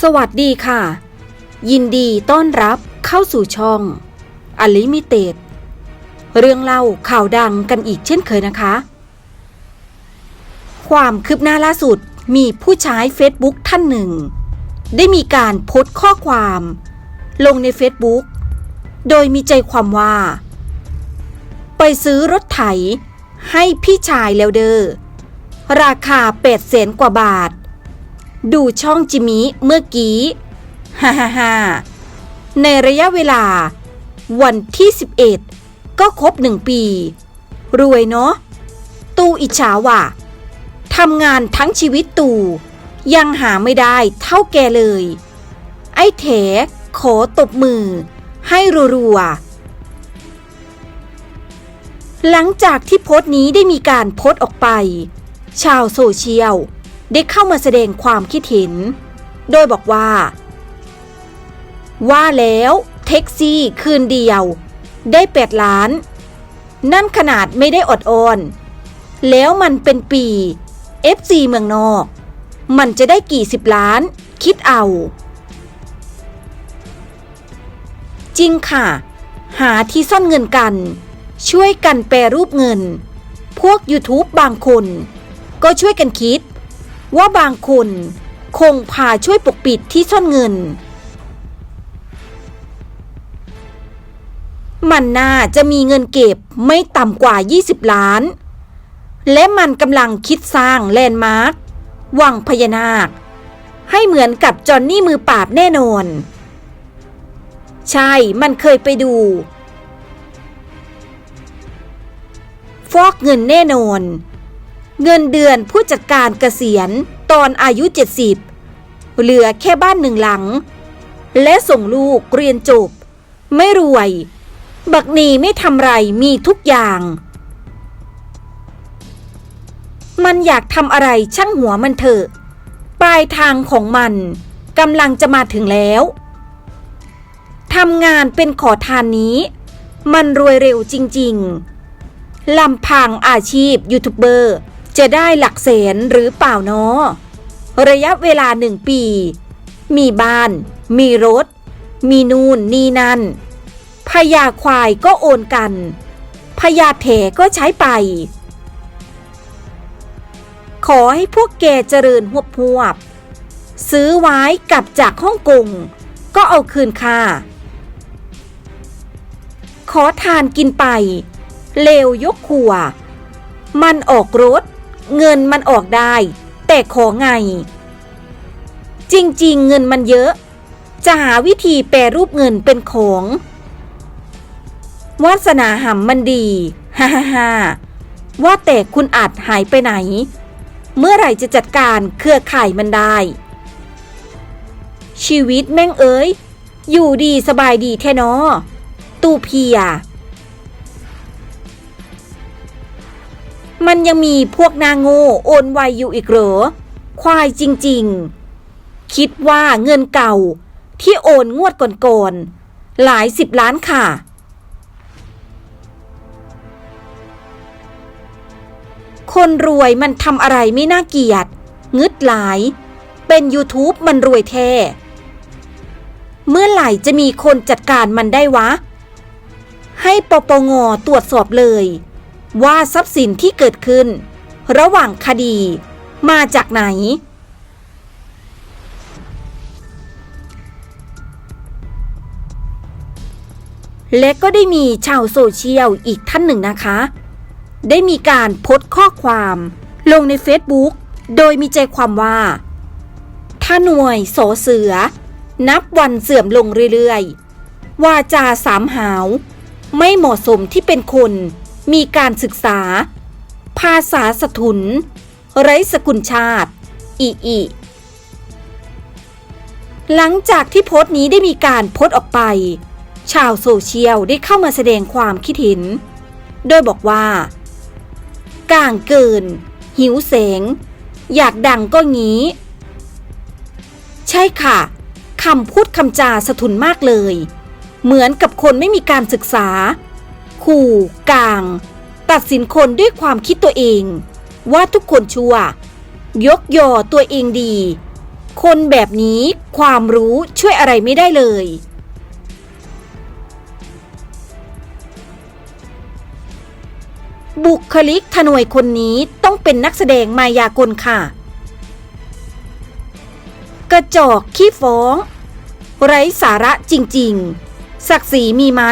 สวัสดีค่ะ ยินดีต้อนรับเข้าสู่ช่องอลิมิเต็ดเรื่องเล่าข่าวดังกันอีกเช่นเคยนะคะ ความคืบหน้าล่าสุดมีผู้ใช้ Facebook ท่านหนึ่ง ได้มีการโพสต์ข้อความ ลงใน Facebook โดยมีใจความว่า ไปซื้อรถไถให้พี่ชายแล้วเด้อราคา8แสนกว่าบาท ดูช่องจิมิเมื่อกี้ฮ่าฮ่าฮ่าในระยะเวลา วันที่ 11 ก็ครบหนึ่งปี รวยเนาะ ตูอิจฉาว่ะทำงานทั้งชีวิตตู ยังหาไม่ได้เท่าแกเลย ไอ้แถขอตบมือ ให้รัวๆหลังจากที่โพสต์นี้ได้มีการโพสต์ออกไป ชาวโซเชียล ได้เข้ามาแสดงความคิดเห็น โดยบอกว่า ว่าแล้วแท็กซี่คืนเดียว ได้8ล้าน นั่นขนาดไม่ได้อดออน แล้วมันเป็นปี FC เมืองนอก มันจะได้กี่สิบล้าน คิดเอา จริงค่ะ หาที่ซ่อนเงินกัน ช่วยกันแปรรูปเงิน พวก YouTube บางคน ก็ช่วยกันคิด ว่าบางคนคงพาช่วยปกปิดที่ซ่อนเงิน มันน่าจะมีเงินเก็บไม่ต่ำกว่า 20 ล้าน และมันกำลังคิดสร้างแลนด์มาร์ควังพญานาค ให้เหมือนกับจอห์นนี่มือปราบแน่นอน ใช่มันเคยไปดู ฟอกเงินแน่นอน เงินเดือนผู้จัดการเกษียณตอนอายุ 70 เหลือแค่บ้านหนึ่งหลัง และส่งลูกเรียนจบ ไม่รวย บักนีไม่ทำไรมีทุกอย่าง มันอยากทำอะไรช่างหัวมันเถอะ ปลายทางของมันกำลังจะมาถึงแล้วทำงานเป็นขอทานนี้ มันรวยเร็วจริง ๆลำพังอาชีพยูทูบเบอร์ จะได้หลักแสนหรือเปล่าเนาะระยะเวลาหนึ่งปี มีบ้าน มีรถ มีนูนนี่นั่นพญาควายก็โอนกันพญาแถก็ใช้ไป ขอให้พวกแกเจริญหวบหวบ ซื้อไว้กลับจากฮ่องกงก็เอาคืนค่าขอทานกินไป เลวยกขัว มันออกรถ เงินมันออกได้ แต่ขอไง จริงๆ เงินมันเยอะ จะหาวิธีแปรรูปเงินเป็นของวาสนาหำมันดีฮ่าฮ่าฮ่าว่าแต่คุณอาจหายไปไหน เมื่อไหร่จะจัดการเครือข่ายมันได้ ชีวิตแม่งเอ้ย อยู่ดีสบายดีแท้นอ ตูเพีย มันยังมีพวกนางโง่โอนไวอยู่อีกเหรอ ควายจริงๆ คิดว่าเงินเก่าที่โอนงวดก่อนๆ หลายสิบล้านค่ะ คนรวยมันทำอะไรไม่น่าเกลียดงึดหลาย เป็น YouTube มันรวยแท้ เมื่อไหร่จะมีคนจัดการมันได้วะ ให้ปปงตรวจสอบเลย ว่าทรัพย์สินที่เกิดขึ้น ระหว่างคดีมาจากไหน และก็ได้มีชาวโซเชียลอีกท่านหนึ่งนะคะ ได้มีการโพสต์ข้อความลงใน Facebook โดยมีใจความว่า ถ้าหน่วยโสเสือ นับวันเสื่อมลงเรื่อยๆ วาจาสามหาว ไม่เหมาะสมที่เป็นคน มีการศึกษา ภาษาสถุน ไร้สกุลชาติ อีอีหลังจากที่โพสต์นี้ได้มีการโพสต์ออกไป ชาวโซเชียลได้เข้ามาแสดงความคิดเห็น โดยบอกว่า ก่างเกิน หิวแสง อยากดังก็งี้ ใช่ค่ะคำพูดคำจาสะทุนมากเลย เหมือนกับคนไม่มีการศึกษา ขู่กลาง ตัดสินคนด้วยความคิดตัวเอง ว่าทุกคนชั่ว ยกยอตัวเองดี คนแบบนี้ความรู้ช่วยอะไรไม่ได้เลย บุคลิกทนวยคนนี้ต้องเป็นนักแสดงมายากลค่ะ กระจอกขี้ฟ้อง ไร้สาระจริง ๆ ศักดิ์ศรีมีไหม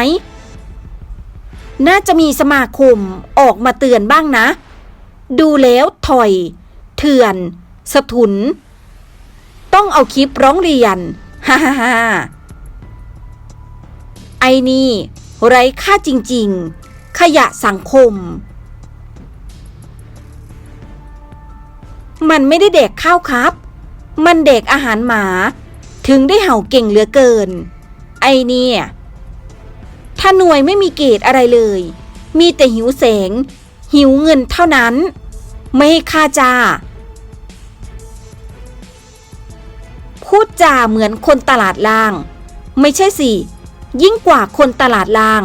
น่าจะมีสมาคมออกมาเตือนบ้างนะ ดูแล้วถอย เถื่อน สะทุน ต้องเอาคลิปร้องเรียน ฮ่าฮ่าฮ่าไอ้นี่ ไร้ค่าจริง ๆ ขยะสังคม มันไม่ได้เด็กข้าวครับ มันเด็กอาหารหมา ถึงได้เห่าเก่งเหลือเกิน ไอเนี่ย ถ้าหน่วยไม่มีเกรดอะไรเลย มีแต่หิวแสง หิวเงินเท่านั้น ไม่ให้ค่าจ้าพูดจาเหมือนคนตลาดล่าง ไม่ใช่สิ ยิ่งกว่าคนตลาดล่าง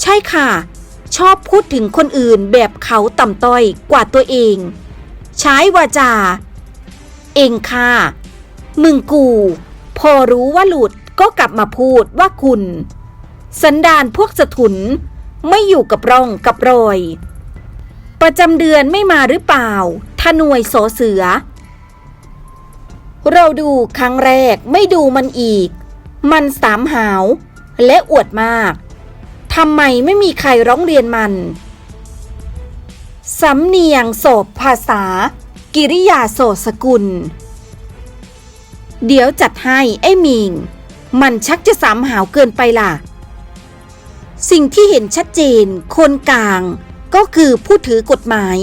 ใช่ค่ะ ชอบพูดถึงคนอื่นแบบเขาต่ำต้อยกว่าตัวเอง ใช้วาจา เองค่ะ มึงกู พอรู้ว่าหลุด ก็กลับมาพูดว่าคุณ สันดานพวกสถุน ไม่อยู่กับร่องกับรอย ประจำเดือนไม่มาหรือเปล่าถ้าหน่วยโสเสือ เราดูครั้งแรกไม่ดูมันอีก มันสามหาวและอวดมากทำไมไม่มีใครร้องเรียนมัน สำเนียงโสบภาษา กิริยาโสสกุล เดี๋ยวจัดให้ไอ้มิง มันชักจะสามหาวเกินไปล่ะ สิ่งที่เห็นชัดเจน คนกลางก็คือผู้ถือกฎหมาย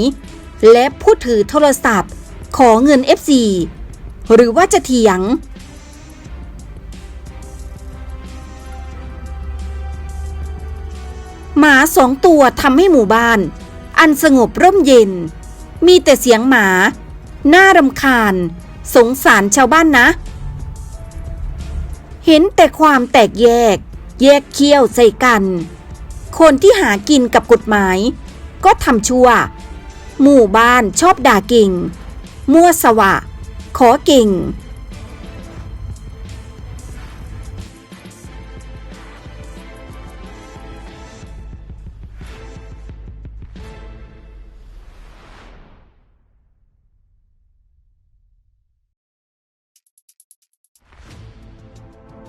และผู้ถือโทรศัพท์ ขอเงิน FC หรือว่าจะเถียง หมาสองตัวทำให้หมู่บ้าน อันสงบร่มเย็น มีแต่เสียงหมา น่ารำคาญ สงสารชาวบ้านนะ เห็นแต่ความแตกแยก แยกเคี้ยวใส่กัน คนที่หากินกับกฎหมาย ก็ทำชั่ว หมู่บ้านชอบด่าเก่ง มั่วสวะ ขอเก่ง